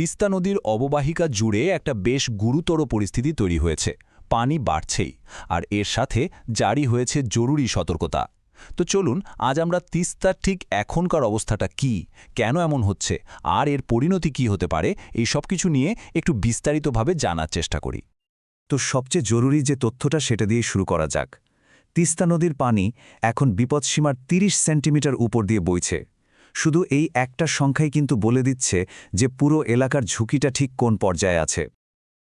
তিস্তা নদীর অববাহিকা জুড়ে একটা বেশ গুরুতর পরিস্থিতি তৈরি হয়েছে। পানি বাড়ছেই, আর এর সাথে জারি হয়েছে জরুরি সতর্কতা। তো চলুন, আজ আমরা তিস্তার ঠিক এখনকার অবস্থাটা কি, কেন এমন হচ্ছে, আর এর পরিণতি কি হতে পারে, এই সব কিছু নিয়ে একটু বিস্তারিতভাবে জানার চেষ্টা করি। তো সবচেয়ে জরুরি যে তথ্যটা সেটা দিয়ে শুরু করা যাক। তিস্তা নদীর পানি এখন বিপদসীমার ৩০ সেন্টিমিটার উপর দিয়ে বইছে। শুধু এই একটা সংখ্যাই কিন্তু বলে দিচ্ছে যে পুরো এলাকার ঝুঁকিটা ঠিক কোন পর্যায়ে আছে।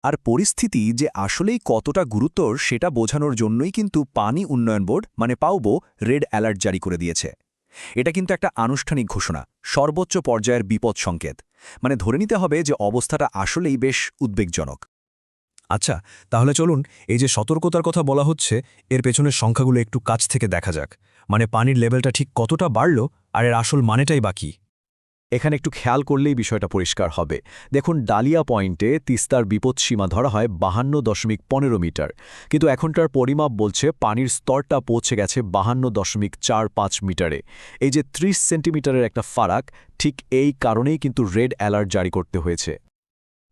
আর পরিস্থিতি যে আসলেই কতটা গুরুতর সেটা বোঝানোর জন্যই কিন্তু পানি উন্নয়ন বোর্ড মানে পাউবো রেড অ্যালার্ট জারি করে দিয়েছে। এটা কিন্তু একটা আনুষ্ঠানিক ঘোষণা, সর্বোচ্চ পর্যায়ের বিপদ সংকেত। মানে ধরে নিতে হবে যে অবস্থাটা আসলেই বেশ উদ্বেগজনক। আচ্ছা তাহলে চলুন, এই যে সতর্কতার কথা বলা হচ্ছে, এর পেছনের সংখ্যাগুলো একটু কাছ থেকে দেখা যাক। মানে পানির লেভেলটা ঠিক কতটা বাড়ল আর এর আসল মানেটাই বাকি এখানে একটু খেয়াল করলেই বিষয়টা পরিষ্কার হবে। দেখুন, ডালিয়া পয়েন্টে তিস্তার বিপদসীমা ধরা হয় বাহান্ন দশমিক পনেরো মিটার। কিন্তু এখনটার পরিমাপ বলছে পানির স্তরটা পৌঁছে গেছে বাহান্ন দশমিক চার পাঁচ মিটারে। এই যে ৩০ সেন্টিমিটারের একটা ফারাক, ঠিক এই কারণেই কিন্তু রেড অ্যালার্ট জারি করতে হয়েছে।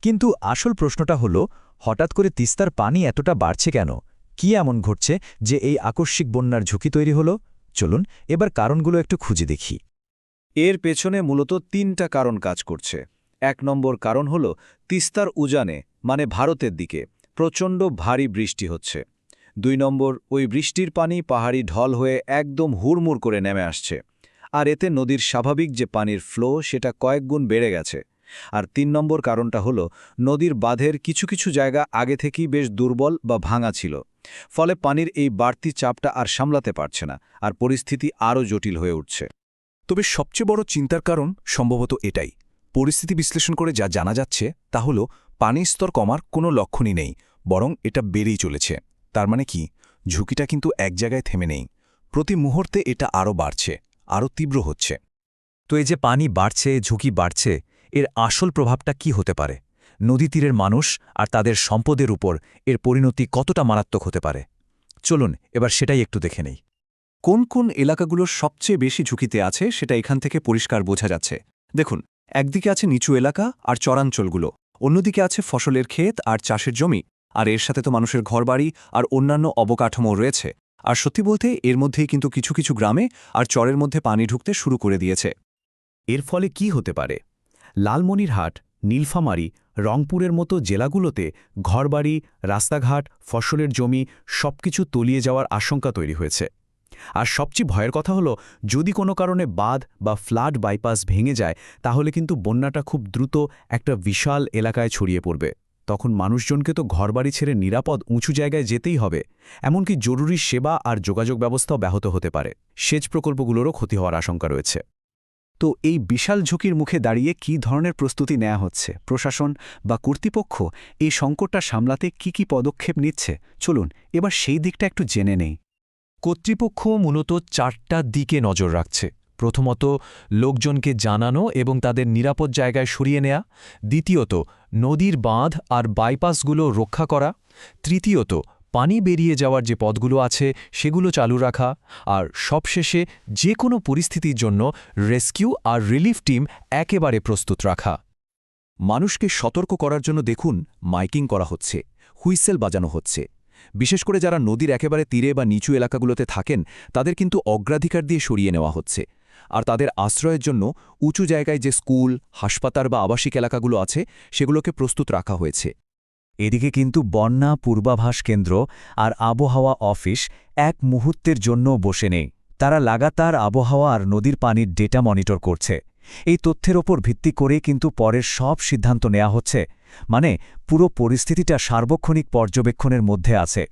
কিন্তু আসল প্রশ্নটা হলো, হঠাৎ করে তিস্তার পানি এতটা বাড়ছে কেন? কি এমন ঘটছে যে এই আকস্মিক বন্যার ঝুঁকি তৈরি হলো? চলুন, এবার কারণগুলো একটু খুঁজে দেখি। এর পেছনে মূলত তিনটা কারণ কাজ করছে। এক নম্বর কারণ হল, তিস্তার উজানে মানে ভারতের দিকে, প্রচণ্ড ভারী বৃষ্টি হচ্ছে। দুই নম্বর, ওই বৃষ্টির পানি পাহাড়ি ঢল হয়ে একদম হুড়মুড় করে নেমে আসছে। আর এতে নদীর স্বাভাবিক যে পানির ফ্লো, সেটা কয়েক গুণ বেড়ে গেছে। আর তিন নম্বর কারণটা হল, নদীর বাঁধের কিছু কিছু জায়গা আগে থেকেই বেশ দুর্বল বা ভাঙা ছিল। ফলে পানির এই বাড়তি চাপটা আর সামলাতে পারছে না, আর পরিস্থিতি আরও জটিল হয়ে উঠছে। তবে সবচেয়ে বড় চিন্তার কারণ সম্ভবত এটাই। পরিস্থিতি বিশ্লেষণ করে যা জানা যাচ্ছে, তা হল পানির স্তর কমার কোনো লক্ষণই নেই, বরং এটা বেড়েই চলেছে। তার মানে কি? ঝুঁকিটা কিন্তু এক জায়গায় থেমে নেই। প্রতি মুহূর্তে এটা আরও বাড়ছে, আরও তীব্র হচ্ছে। তো এই যে পানি বাড়ছে, ঝুঁকি বাড়ছে, এর আসল প্রভাবটা কি হতে পারে? নদী তীরের মানুষ আর তাদের সম্পদের উপর এর পরিণতি কতটা মারাত্মক হতে পারে? চলুন, এবার সেটাই একটু দেখে নেই। কোন কোন এলাকাগুলো সবচেয়ে বেশি ঝুঁকিতে আছে সেটা এখান থেকে পরিষ্কার বোঝা যাচ্ছে। দেখুন, একদিকে আছে নিচু এলাকা আর চরাঞ্চলগুলো, অন্যদিকে আছে ফসলের ক্ষেত আর চাষের জমি, আর এর সাথে তো মানুষের ঘরবাড়ি আর অন্যান্য অবকাঠামো রয়েছে। আর সত্যি বলতে, এর মধ্যেই কিন্তু কিছু কিছু গ্রামে আর চরের মধ্যে পানি ঢুকতে শুরু করে দিয়েছে। এর ফলে কি হতে পারে? লালমনিরহাট, নীলফামারী রংপুরের মতো জেলাগুলোতে ঘরবাড়ি, রাস্তাঘাট, ফসলের জমি সবকিছু তলিয়ে যাওয়ার আশঙ্কা তৈরি হয়েছে। আর সবচেয়ে ভয়ের কথা হলো, যদি কোনো কারণে বাঁধ বা ফ্লাড বাইপাস ভেঙে যায়, তাহলে কিন্তু বন্যাটা খুব দ্রুত একটা বিশাল এলাকায় ছড়িয়ে পড়বে। তখন মানুষজনকে তো ঘরবাড়ি ছেড়ে নিরাপদ উঁচু জায়গায় যেতেই হবে, এমনকি জরুরি সেবা আর যোগাযোগ ব্যবস্থাও ব্যাহত হতে পারে। সেচ প্রকল্পগুলোরও ক্ষতি হওয়ার আশঙ্কা রয়েছে। তো এই বিশাল ঝুঁকির মুখে দাঁড়িয়ে কি ধরনের প্রস্তুতি নেওয়া হচ্ছে? প্রশাসন বা কর্তৃপক্ষ এই সংকটটা সামলাতে কি কি পদক্ষেপ নিচ্ছে? চলুন, এবার সেই দিকটা একটু জেনে নেই। কর্তৃপক্ষ মূলত চারটা দিকে নজর রাখছে। প্রথমত, লোকজনকে জানানো এবং তাদের নিরাপদ জায়গায় সরিয়ে নেয়া। দ্বিতীয়ত, নদীর বাঁধ আর বাইপাসগুলো রক্ষা করা। তৃতীয়ত পানি বেরিয়ে যাওয়ার যে পদগুলো আছে, সেগুলো চালু রাখা। আর সবশেষে যে কোনো পরিস্থিতির জন্য রেস্কিউ আর রিলিফ টিম একেবারে প্রস্তুত রাখা। মানুষকে সতর্ক করার জন্য দেখুন, মাইকিং করা হচ্ছে, হুইসেল বাজানো হচ্ছে। বিশেষ করে যারা নদীর একেবারে তীরে বা নিচু এলাকাগুলোতে থাকেন, তাদের কিন্তু অগ্রাধিকার দিয়ে সরিয়ে নেওয়া হচ্ছে। আর তাদের আশ্রয়ের জন্য উঁচু জায়গায় যে স্কুল, হাসপাতাল বা আবাসিক এলাকাগুলো আছে, সেগুলোকে প্রস্তুত রাখা হয়েছে। এদিকে কিন্তু বন্যা, পূর্বাভাস কেন্দ্র আর আবহাওয়া অফিস এক মুহূর্তের জন্য বসে নেই। তারা লাগাতার আবহাওয়া আর নদীর পানির ডেটা মনিটর করছে। এই তথ্যের ওপর ভিত্তি করে কিন্তু পরের সব সিদ্ধান্ত নেওয়া হচ্ছে। মানে পুরো পরিস্থিতিটা সার্বক্ষণিক পর্যবেক্ষণের মধ্যে আছে।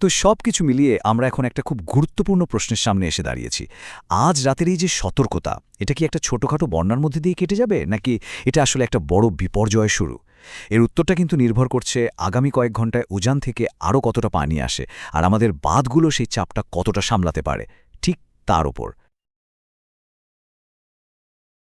তো সব কিছু মিলিয়ে আমরা এখন একটা খুব গুরুত্বপূর্ণ প্রশ্নের সামনে এসে দাঁড়িয়েছি। আজ রাতের এই যে সতর্কতা, এটা কি একটা ছোটখাটো বন্যার মধ্যে দিয়ে কেটে যাবে? নাকি এটা আসলে একটা বড় বিপর্যয় শুরু? এর উত্তরটা কিন্তু নির্ভর করছে আগামী কয়েক ঘন্টায় উজান থেকে আরও কতটা পানি আসে, আর আমাদের বাঁধগুলো সেই চাপটা কতটা সামলাতে পারে, ঠিক তার ওপর